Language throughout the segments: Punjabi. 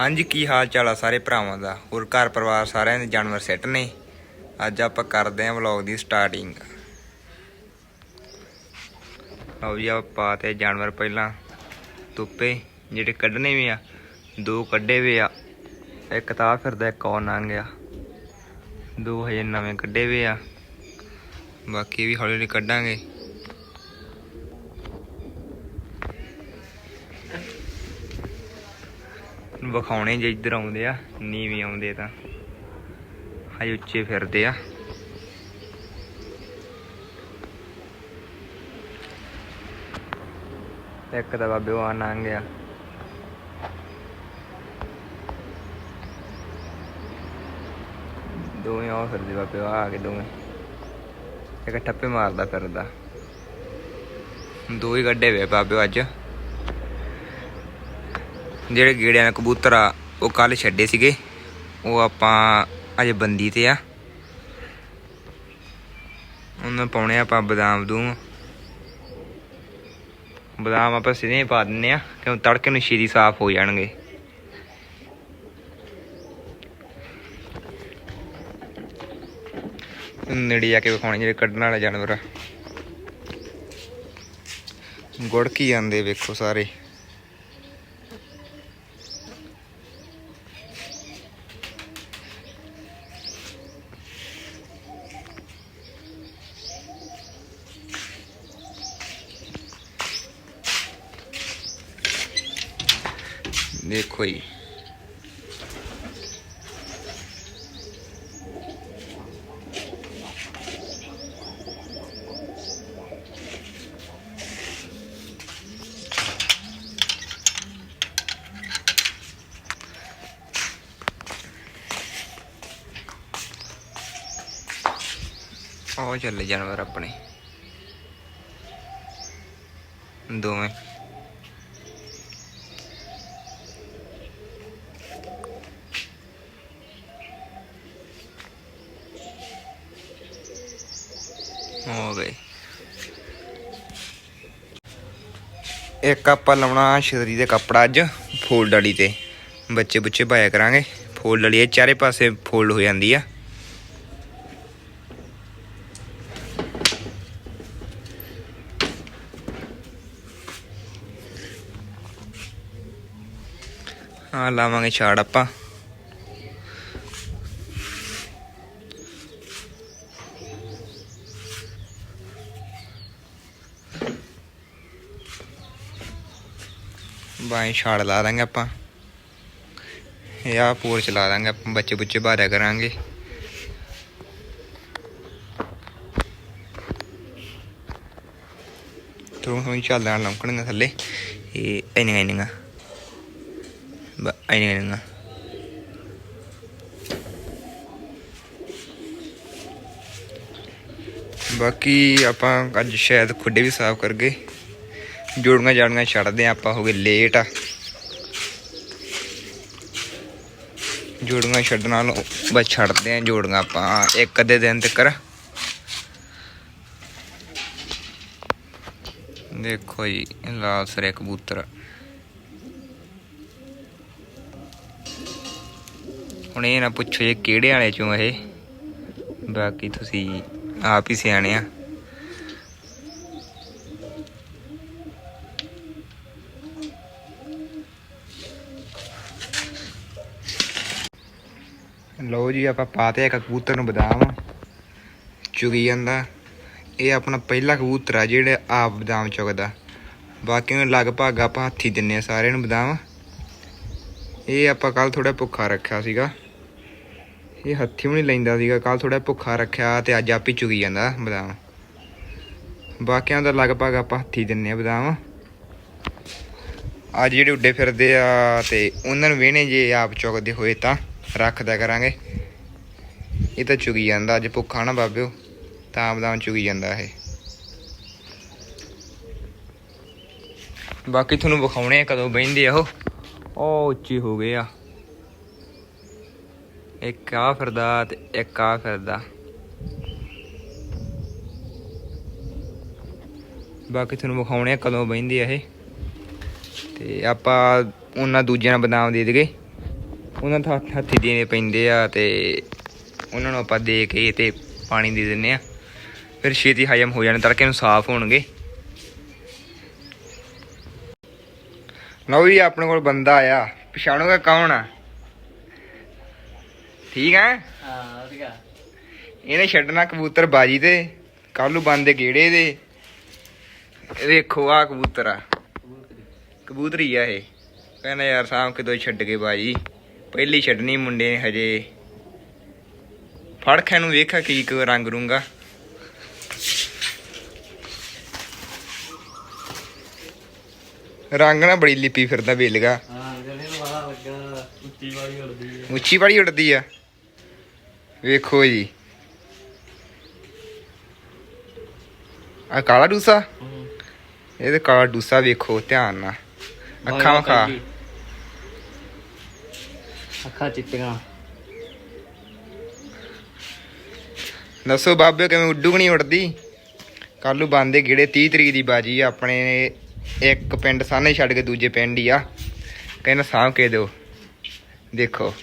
ਹਾਂਜੀ, ਕੀ ਹਾਲ ਚਾਲ ਆ ਸਾਰੇ ਭਰਾਵਾਂ ਦਾ? ਹੋਰ ਘਰ ਪਰਿਵਾਰ ਸਾਰਿਆਂ ਦੇ ਜਾਨਵਰ ਸੈੱਟ ਨੇ? ਅੱਜ ਆਪਾਂ ਕਰਦੇ ਆਂ ਵਲੌਗ ਦੀ ਸਟਾਰਟਿੰਗ ਆਓ ਜੀ ਆਪਾਂ ਤੇ ਜਾਨਵਰ ਪਹਿਲਾਂ ਤੁੱਪੇ ਜਿਹੜੇ ਕੱਢਣੇ ਵੀ ਆ, ਦੋ ਕੱਢੇ ਵੀ ਆ। ਇੱਕ ਤਾਂ ਫਿਰਦਾ, ਇੱਕ ਔਨ ਆ ਗਿਆ। ਦੋ ਹਜੇ ਨਵੇਂ ਕੱਢੇ ਵੀ ਆ। ਬਾਕੀ ਵੀ ਹੌਲੀ ਹੌਲੀ ਕੱਢਾਂਗੇ। ਵਿਖਾਉਣੇ ਜੇ ਇੱਧਰ ਆਉਂਦੇ ਆ, ਨੀਵੀਂ ਆਉਂਦੇ ਤਾਂ। ਹਜੇ ਉੱਚੇ ਫਿਰਦੇ ਆ। ਇੱਕ ਦਾ ਬਾਬੇ ਉਹ ਆ ਲੰਘ ਗਿਆ। ਦੋਵੇਂ ਆ ਫਿਰਦੇ, ਬਾਬੇ ਆ ਕੇ ਦੋਵੇਂ। ਇੱਕ ਠੱਪੇ ਮਾਰਦਾ ਫਿਰਦਾ। ਦੋ ਹੀ ਗੱਡੇ ਵੇ ਬਾਬੇ ਅੱਜ। ਜਿਹੜੇ ਗੇੜਿਆਂ ਦੇ ਕਬੂਤਰ ਆ, ਉਹ ਕੱਲ ਛੱਡੇ ਸੀਗੇ। ਉਹ ਆਪਾਂ ਅਜੇ ਬੰਦੀ ਤੇ ਆ। ਉਹਨਾਂ ਪਾਉਣੇ ਆਪਾਂ ਬਦਾਮ ਦੂੰ ਬਦਾਮ ਆਪਾਂ ਸਿੱਧੇ ਹੀ ਪਾ ਦਿੰਨੇ ਆ, ਕਿਉਂ ਤੜਕੇ ਨੂੰ ਛੇਤੀ ਸਾਫ਼ ਹੋ ਜਾਣਗੇ। ਨੇੜੇ ਜਾ ਕੇ ਵਿਖਾਉਣੇ ਜਿਹੜੇ ਕੱਢਣ ਵਾਲੇ ਜਾਨਵਰ ਆ। ਗੁੜ ਕੀ ਜਾਂਦੇ ਵੇਖੋ ਸਾਰੇ। ਦੇਖੋ ਜੀ ਉਹ ਚੱਲੇ ਜਾਨਵਰ ਆਪਣੇ ਦੋਵੇਂ ਹੋ ਗਏ ਇੱਕ ਆਪਾਂ ਲਾਉਣਾ ਸ਼ਰੀਰ ਦੇ ਕੱਪੜਾ ਅੱਜ, ਫੋਲਡ ਵਾਲੀ ਤੇ। ਬੱਚੇ ਬੁੱਚੇ ਪਾਇਆ ਕਰਾਂਗੇ। ਫੋਲਡ ਵਾਲੀ ਇਹ ਚਾਰੇ ਪਾਸੇ ਫੋਲਡ ਹੋ ਜਾਂਦੀ ਆ। ਹਾਂ ਲਾਵਾਂਗੇ ਛਾੜ ਆਪਾਂ। ਬਾਈ ਛਾੜ ਲਾ ਦਾਂਗੇ ਆਪਾਂ। ਇਹ ਆ ਪੂਰ ਚਲਾ ਦਾਂਗੇ, ਆਪਾਂ ਬੱਚੇ ਬੁੱਚੇ ਬਾਰਿਆ ਕਰਾਂਗੇ। ਤੂੰ ਹੁਣ ਚੱਲਦਾ ਲੰਕਣਗਾ ਥੱਲੇ। ਇਹ ਇੰਨੀਆਂ ਇੰਨੀਆਂ। ਬ ਇੰਨੀਆਂ ਇੰਨੀਆਂ। ਬਾਕੀ ਆਪਾਂ ਅੱਜ ਸ਼ਾਇਦ ਖੁੱਡੇ ਵੀ ਸਾਫ਼ ਕਰ ਗਏ। ਜੋੜੀਆਂ ਜਾੜੀਆਂ ਛੱਡਦੇ ਆ, ਆਪਾਂ ਹੋ ਗਏ ਲੇਟ ਆ। ਜੋੜੀਆਂ ਛੱਡਣ ਨਾਲੋਂ ਬਸ ਛੱਡਦੇ ਆ ਜੋੜੀਆਂ ਆਪਾਂ, ਇੱਕ ਅੱਧੇ ਦਿਨ ਤੱਕ ਦੇਖੋ ਜੀ, ਲਾਲ ਸਰੇ ਕਬੂਤਰ। ਹੁਣ ਇਹ ਨਾ ਪੁੱਛੋ ਇਹ ਕਿਹੜੇ ਵਾਲੇ ਚੋਂ ਇਹ? ਬਾਕੀ ਤੁਸੀਂ ਆਪ ਹੀ ਸਿਆਣੇ ਆ। ਲਓ ਜੀ, ਆਪਾਂ ਪਾਤੇ ਇੱਕ ਕਬੂਤਰ ਨੂੰ ਬਦਾਮ। ਚੁਗੀ ਜਾਂਦਾ। ਇਹ ਆਪਣਾ ਪਹਿਲਾ ਕਬੂਤਰ ਆ ਜਿਹੜੇ ਆਪ ਬਦਾਮ ਚੁਗਦਾ। ਬਾਕੀ ਨੂੰ ਲਗਭਗ ਆਪਾਂ ਹੱਥੀ ਦਿੰਨੇ ਆ ਸਾਰਿਆਂ ਨੂੰ ਬਦਾਮ। ਇਹ ਆਪਾਂ ਕੱਲ ਥੋੜਾ ਭੁੱਖਾ ਰੱਖਿਆ ਸੀਗਾ। ਇਹ ਹੱਥੀ ਵੀ ਨਹੀਂ ਲੈਂਦਾ ਸੀਗਾ ਕੱਲ ਥੋੜਾ ਭੁੱਖਾ ਰੱਖਿਆ ਤੇ ਅੱਜ ਆਪ ਹੀ ਚੁਗੀ ਜਾਂਦਾ ਬਦਾਮ। ਬਾਕੀਆਂ ਦਾ ਲਗਭਗ ਆਪਾਂ ਹੱਥੀ ਦਿੰਨੇ ਆ ਬਦਾਮ। ਅੱਜ ਜਿਹੜੇ ਉੱਡੇ ਫਿਰਦੇ ਆ ਤੇ ਉਹਨਾਂ ਨੂੰ ਵੇਹਣੇ ਜੇ ਆਪ ਚੁਗਦੇ ਹੋਏ ਤਾਂ। ਰੱਖਦਾ ਕਰਾਂਗੇ। ਇਹ ਤਾਂ ਚੁਗੀ ਜਾਂਦਾ, ਅੱਜ ਭੁੱਖਾ ਨਾ ਬਾਬਿਓ। ਤਾਂ ਬਦਾਮ ਚੁਗੀ ਜਾਂਦਾ ਇਹ। ਬਾਕੀ ਤੁਹਾਨੂੰ ਵਿਖਾਉਣੇ ਆ ਕਦੋਂ ਬਹਿੰਦੇ ਆ ਉਹ। ਉਹ ਉੱਚੀ ਹੋ ਗਏ ਆ। ਇੱਕ ਆ ਫਿਰਦਾ ਤੇ ਇੱਕ ਆ ਫਿਰਦਾ। ਬਾਕੀ ਤੁਹਾਨੂੰ ਵਿਖਾਉਣੇ ਆ ਕਦੋਂ ਬਹਿੰਦੇ ਆ ਇਹ। ਤੇ ਆਪਾਂ ਉਹਨਾਂ ਦੂਜਿਆਂ ਨਾਲ ਬਦਾਮ ਦੇ ਦੇਗੇ ਉਹਨਾਂ ਨੂੰ ਹੱਥ- ਦੇਣੇ ਪੈਂਦੇ ਆ ਤੇ ਉਹਨਾਂ ਨੂੰ ਆਪਾਂ ਦੇ ਕੇ ਤੇ ਪਾਣੀ ਦੇ ਦਿੰਨੇ ਆ। ਫਿਰ ਛੇਤੀ ਹਜਮ ਹੋ ਜਾਣ ਤੜਕੇ ਨੂੰ ਸਾਫ਼ ਹੋਣਗੇ। ਲਓ ਜੀ ਆਪਣੇ ਕੋਲ ਬੰਦਾ ਆਇਆ। ਪਛਾਣੋਗਾ ਕੌਣ ਆ? ਠੀਕ ਹੈ ਹਾਂ ਵਧੀਆ ਇਹਨੇ ਛੱਡਣਾ ਕਬੂਤਰ ਬਾਜੀ ਤੇ ਕੱਲ ਬੰਦੇ ਗੇੜੇ ਦੇ। ਵੇਖੋ ਆ ਕਬੂਤਰ ਆ। ਕਬੂਤਰੀ। ਆ ਇਹ। ਕਹਿੰਦਾ ਯਾਰ ਸਾਮ ਕਿਦੋਂ ਛੱਡ ਕੇ ਬਾਜੀ। ਪਹਿਲੀ ਛੱਡਣੀ ਮੁੰਡੇ ਨੇ ਹਜੇ। ਫੜ ਖੈ ਨੂੰ ਵੇਖਾ ਕੀ ਕੁ ਰੰਗ ਰੂੰਗਾ। ਰੰਗ ਨਾ ਬੜੀ ਲਿਪੀ ਫਿਰਦਾ ਬੇਲਗਾ ਹਾਂ ਜਿਹੜੇ ਨੂੰ ਪਤਾ ਲੱਗਾ ਉੱਚੀ ਵਾਲੀ ਉੱਡਦੀ ਆ। ਵੇਖੋ ਜੀ। ਆ ਕਾਲਾ ਡੂਸਾ? ਇਹ ਤੇ ਕਾਲਾ ਡੂਸਾ ਵੇਖੋ ਧਿਆਨ ਨਾਲ। ਅੱਖਾਂ ਵਖਾ। ਅੱਖਾਂ ਚਿੱਟੀਆਂ। ਦੱਸੋ ਬਾਬੇ ਕਿਵੇਂ ਉੱਡੂ ਕਿ ਨਹੀਂ ਉੱਡਦੀ? ਕੱਲ ਨੂੰ ਬੰਦੇ ਗੇੜੇ 30 ਤਰੀਕ ਦੀ ਬਾਜੀ ਆ ਆਪਣੇ ਇੱਕ ਪਿੰਡ ਸਾਹਨੇ ਛੱਡ ਕੇ ਦੂਜੇ ਪਿੰਡ ਹੀ ਆ। ਕਹਿੰਦਾ ਸਾਂਭ ਕੇ ਦਿਓ। ਦੇਖੋ।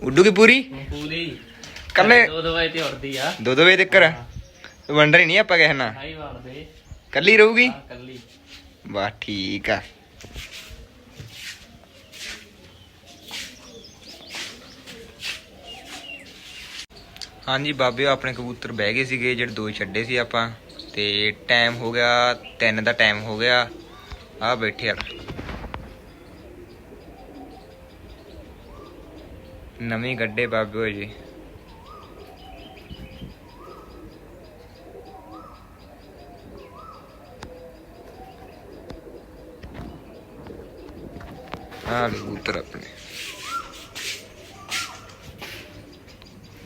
ਉੱਡੂ ਕੀ ਪੂਰੀ? ਪੂਰੀ। ਕੱਲੇ? ਦੋ ਦੋ ਵਜੇ ਤੇ ਉੜਦੀ ਆ। ਦੋ ਦੋ ਵਜੇ ਤੱਕ? ਵੰਡਰ ਹੀ ਨਹੀਂ ਆਪਾਂ ਕਹਿਣਾ ਹਾਈ ਵੜਦੇ ਕੱਲੀ ਰਹੂਗੀ? ਕੱਲੀ। ਵਾਹ ਠੀਕ ਆ। ਹਾਂਜੀ, ਬਾਬੇ ਆਪਣੇ ਕਬੂਤਰ ਬਹਿ ਗਏ ਸੀਗੇ, ਜਿਹੜੇ ਦੋ ਛੱਡੇ ਸੀ ਆਪਾਂ। ਤੇ ਟਾਈਮ ਹੋ ਗਿਆ 3 ਦਾ ਟਾਈਮ ਹੋ ਗਿਆ। ਆ ਬੈਠੇ ਆ। ਨਵੀਂ ਗੱਡੇ ਬਾਬੇ ਹੋ ਜੀ। ਆ ਕਬੂਤਰ ਆਪਣੇ।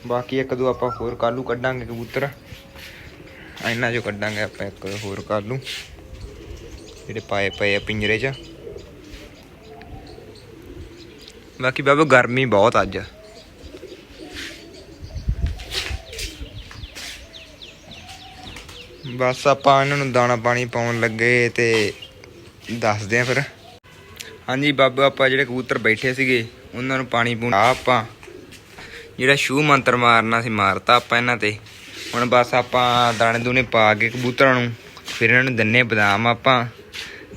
ਬਾਕੀ ਇੱਕ ਦੋ ਆਪਾਂ ਹੋਰ ਕਾਲੂ ਕੱਢਾਂਗੇ ਕਬੂਤਰ। ਇਹਨਾਂ ਚੋਂ ਕੱਢਾਂਗੇ ਆਪਾਂ ਇੱਕ ਹੋਰ ਕਾਲੂ, ਜਿਹੜੇ ਪਾਏ ਪਏ ਆ ਪਿੰਜਰੇ 'ਚ। ਬਾਕੀ ਬਾਬਾ ਗਰਮੀ ਬਹੁਤ ਅੱਜ। ਬਸ ਆਪਾਂ ਇਹਨਾਂ ਨੂੰ ਦਾਣਾ ਪਾਣੀ ਪਾਉਣ ਲੱਗੇ ਤੇ ਦੱਸਦੇ ਆ ਫਿਰ। ਹਾਂਜੀ ਬਾਬਾ, ਆਪਾਂ ਜਿਹੜੇ ਕਬੂਤਰ ਬੈਠੇ ਸੀਗੇ, ਉਹਨਾਂ ਨੂੰ ਪਾਣੀ ਪੂਣਾ ਆਪਾਂ। ਜਿਹੜਾ ਸ਼ੂ ਮੰਤਰ ਮਾਰਨਾ ਸੀ, ਮਾਰਤਾ ਆਪਾਂ ਇਹਨਾਂ ਤੇ। ਹੁਣ ਬਸ ਆਪਾਂ ਦਾਣੇ ਦੂਣੇ ਪਾ ਕੇ ਕਬੂਤਰਾਂ ਨੂੰ, ਫਿਰ ਇਹਨਾਂ ਨੂੰ ਦੰਨੇ ਬਦਾਮ ਆਪਾਂ,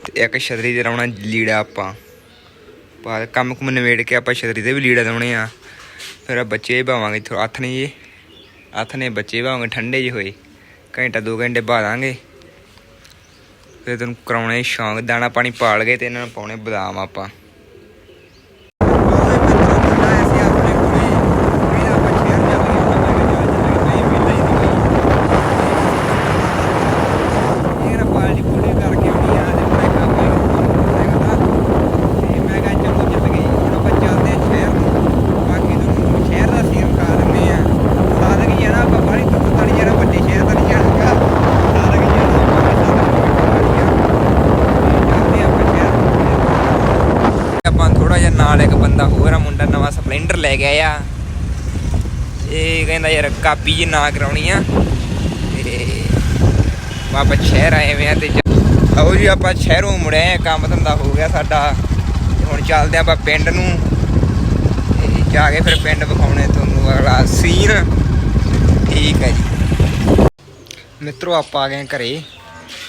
ਤੇ ਇੱਕ ਛਤਰੀ ਤੇ ਲਾਉਣਾ ਲੀੜਾ ਆਪਾਂ। ਪਾ ਕੰਮ ਕੁਮ ਨਵੇੜ ਕੇ ਆਪਾਂ ਛਤਰੀ ਤੇ ਵੀ ਲੀੜਾ ਲਾਉਣੇ ਆ। ਫਿਰ ਆ ਬੱਚੇ ਭਾਵਾਂਗੇ ਥੋ ਹੱਥ ਨੇ ਜੀ। ਹੱਥ ਨੇ ਬੱਚੇ ਭਾਵਾਂਗੇ, ਠੰਡੇ ਜਿਹੇ ਹੋਏ। ਘੰਟਾ ਦੋ ਘੰਟੇ ਬਾਦਾਂਗੇ ਫਿਰ ਤੈਨੂੰ ਕਰਾਉਣੇ ਸ਼ੌਂਕ ਦਾਣਾ ਪਾਣੀ ਪਾਲ ਗਏ ਤੇ ਇਹਨਾਂ ਨੂੰ ਪਾਉਣੇ ਬਦਾਮ ਆਪਾਂ। ਮੁੰਡਾ ਨਵਾਂ ਸਪਲੈਂਡਰ ਲੈ ਕੇ ਆਇਆ। ਇਹ ਕਹਿੰਦਾ ਯਾਰ ਕਾਪੀ ਜੀ ਨਾ ਕਰਾਉਣੀ ਆ। ਤੇ ਆਪਾਂ ਸ਼ਹਿਰ ਆਏ ਵੇ ਆ ਤੇ ਆਓ ਜੀ, ਆਪਾਂ ਸ਼ਹਿਰੋਂ ਮੁੜੇ ਆ, ਕੰਮ ਧੰਦਾ ਹੋ ਗਿਆ ਸਾਡਾ। ਹੁਣ ਚੱਲਦੇ ਆਪਾਂ ਪਿੰਡ ਨੂੰ। ਤੇ ਜਾ ਕੇ ਫਿਰ ਪਿੰਡ ਵਿਖਾਉਣੇ ਤੁਹਾਨੂੰ ਅਗਲਾ ਸੀਨ ਠੀਕ ਹੈ ਜੀ। ਮਿੱਤਰੋ, ਆਪਾਂ ਆ ਗਏ ਘਰੇ।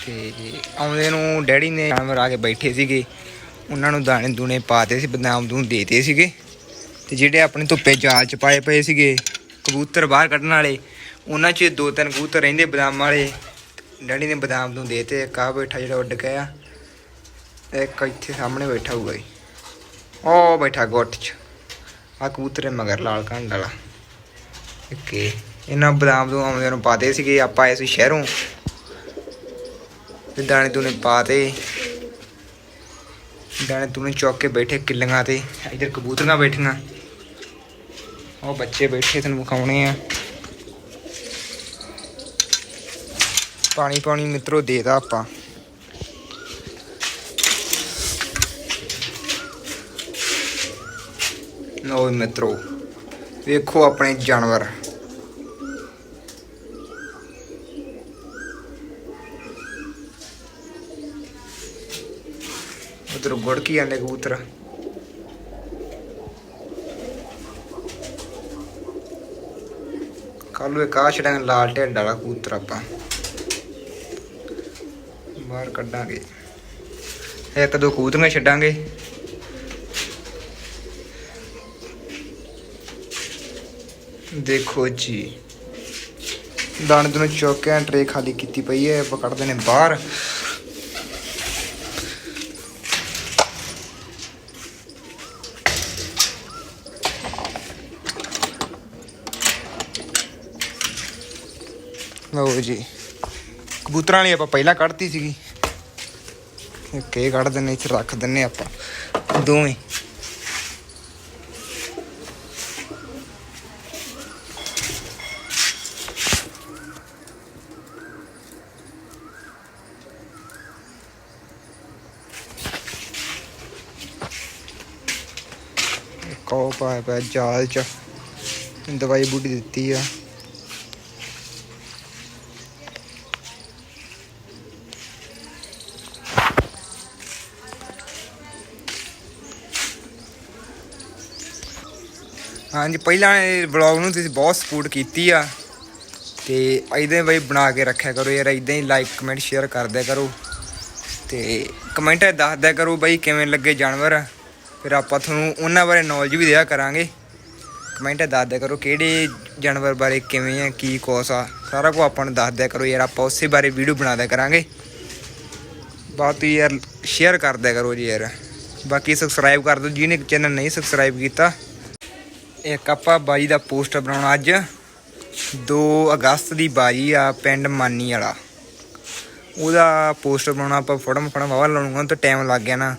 ਤੇ ਆਉਂਦੇ ਨੂੰ ਡੈਡੀ ਨੇ ਜਾਨਵਰ ਆ ਕੇ ਬੈਠੇ ਸੀਗੇ। ਉਹਨਾਂ ਨੂੰ ਦਾਣੇ ਦੂਣੇ ਪਾਤੇ ਸੀ ਬਦਾਮ ਦੂਨ ਦੇਤੇ ਸੀਗੇ। ਤੇ ਜਿਹੜੇ ਆਪਣੇ ਧੁੱਪੇ ਜਾਲ ਚ ਪਾਏ ਪਏ ਸੀਗੇ, ਕਬੂਤਰ ਬਾਹਰ ਕੱਢਣ ਵਾਲੇ, ਉਹਨਾਂ 'ਚ ਦੋ ਤਿੰਨ ਕਬੂਤਰ ਰਹਿੰਦੇ ਬਦਾਮ ਵਾਲੇ, ਡੈਡੀ ਨੇ ਬਦਾਮ ਦੂਨ ਦੇਤੇ ਇੱਕ ਆ ਬੈਠਾ ਜਿਹੜਾ ਉੱਡ ਗਿਆ ਇੱਕ ਇੱਥੇ ਸਾਹਮਣੇ ਬੈਠਾ ਹੋਊਗਾ ਜੀ। ਉਹ ਬੈਠਾ ਗੁੱਟ 'ਚ ਆ ਕਬੂਤਰ ਹੈ ਮਗਰ ਲਾਲ ਕੰਡ ਵਾਲਾ। ਓਕੇ ਇਹਨਾਂ ਬਦਾਮ ਤੋਂ ਆਉਂਦੇ ਨੂੰ ਪਾਤੇ ਸੀਗੇ, ਆਪਾਂ ਆਏ ਸੀ ਸ਼ਹਿਰੋਂ, ਤੇ ਦਾਣੇ ਦੂਣੇ ਪਾਤੇ ਦਾਣੇ ਦੂਣੇ ਚੌਕ ਕੇ ਬੈਠੇ ਕਿੱਲੀਆਂ ਤੇ, ਇਧਰ ਕਬੂਤਰੀਆਂ ਬੈਠੀਆਂ। ਉਹ ਬੱਚੇ ਬੈਠੇ ਤੈਨੂੰ ਵਿਖਾਉਣੇ ਆ। ਪਾਣੀ ਪਾਣੀ ਮਿੱਤਰੋ ਦੇਦਾ ਆਪਾਂ। ਲਓ ਮਿੱਤਰੋ, ਵੇਖੋ ਆਪਣੇ ਜਾਨਵਰ। ਉਧਰ ਗੁੜਕੀ ਜਾਂਦੇ ਕਬੂਤਰ? ਕੱਲੂ ਇੱਕ ਆ ਛੜਾਂਗੇ ਲਾਲ ਢਿੱਡ ਵਾਲਾ ਕਬੂਤਰ ਆਪਾਂ ਬਾਹਰ ਕੱਢਾਂਗੇ। ਇੱਕ ਦੋ ਕਬੂਤਰੀਆਂ ਛੱਡਾਂਗੇ। ਦੇਖੋ ਜੀ, ਦਾਣੇ ਨੂੰ ਚੁੱਕ ਟਰੇ ਖਾਲੀ ਕੀਤੀ ਪਈ ਹੈ, ਆਪਾਂ ਕੱਢਦੇ ਨੇ ਬਾਹਰ ਲਓ ਜੀ। ਕਬੂਤਰਾਂ ਵਾਲੀ ਆਪਾਂ ਪਹਿਲਾਂ ਕੱਢਤੀ ਸੀਗੀ। ਇੱਕ ਇਹ ਕੱਢ ਦਿੰਨੇ ਇੱਥੇ ਰੱਖ ਦਿੰਨੇ ਆਪਾਂ। ਦੋਵੇਂ। ਕੋ ਪਾਇਆ ਪਿਆ ਜਾਲ ਚ। ਦਵਾਈ ਬੂਟੀ ਦਿੱਤੀ ਆ। ਹਾਂਜੀ, ਪਹਿਲਾਂ ਇਹ ਵਲੌਗ ਨੂੰ ਤੁਸੀਂ ਬਹੁਤ ਸਪੋਰਟ ਕੀਤੀ ਆ। ਤੇ ਇਦਾਂ ਹੀ ਬਈ ਬਣਾ ਕੇ ਰੱਖਿਆ ਕਰੋ ਯਾਰ ਇਦਾਂ ਹੀ ਲਾਈਕ ਕਮੈਂਟ ਸ਼ੇਅਰ ਕਰਦਿਆ ਕਰੋ। ਤੇ ਕਮੈਂਟ ਦੱਸਦਿਆ ਕਰੋ ਬਈ ਕਿਵੇਂ ਲੱਗੇ ਜਾਨਵਰ। ਫਿਰ ਆਪਾਂ ਤੁਹਾਨੂੰ ਉਹਨਾਂ ਬਾਰੇ ਨੌਲੇਜ ਵੀ ਦਿਆ ਕਰਾਂਗੇ। ਕਮੈਂਟ ਦੱਸਦਿਆ ਕਰੋ ਕਿਹੜੇ ਜਾਨਵਰ ਬਾਰੇ ਕਿਵੇਂ ਆ, ਕੀ ਕੋਸ ਆ। ਸਾਰਾ ਕੁਝ ਆਪਾਂ ਨੂੰ ਦੱਸਦਿਆ ਕਰੋ ਯਾਰ, ਆਪਾਂ ਉਸੇ ਬਾਰੇ ਵੀਡੀਓ ਬਣਾ ਦਿਆ ਕਰਾਂਗੇ ਬਾਕੀ ਯਾਰ ਸ਼ੇਅਰ ਕਰਦਿਆ ਕਰੋ ਜੀ ਯਾਰ। ਬਾਕੀ ਸਬਸਕ੍ਰਾਈਬ ਕਰ ਦਿਓ, ਜਿਹਨੇ ਚੈਨਲ ਨਹੀਂ ਸਬਸਕ੍ਰਾਈਬ ਕੀਤਾ। ਇੱਕ ਆਪਾਂ ਬਾਈ ਦਾ ਪੋਸਟਰ ਬਣਾਉਣਾ ਅੱਜ। 2 ਅਗਸਤ ਦੀ ਬਾਈ ਆ ਪਿੰਡ ਮਾਨੀ ਵਾਲਾ। ਉਹਦਾ ਪੋਸਟਰ ਬਣਾਉਣਾ ਆਪਾਂ ਫੋਟੋ ਫੋਟੋ ਵਾਵਾ ਲਾਉਣਗਾ ਤਾਂ ਟਾਈਮ ਲੱਗ ਗਿਆ ਨਾ।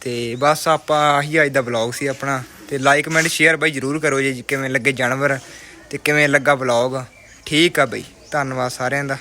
ਤੇ ਬਸ ਆਪਾਂ ਆਹੀ ਅੱਜ ਦਾ ਵਲੌਗ ਸੀ ਆਪਣਾ। ਤੇ ਲਾਈਕ ਕਮੈਂਟ ਸ਼ੇਅਰ ਬਾਈ ਜਰੂਰ ਕਰੋ ਜੀ ਕਿਵੇਂ ਲੱਗੇ ਜਾਨਵਰ ਤੇ ਕਿਵੇਂ ਲੱਗਾ ਵਲੌਗ ਠੀਕ ਆ ਬਾਈ, ਧੰਨਵਾਦ ਸਾਰਿਆਂ ਦਾ।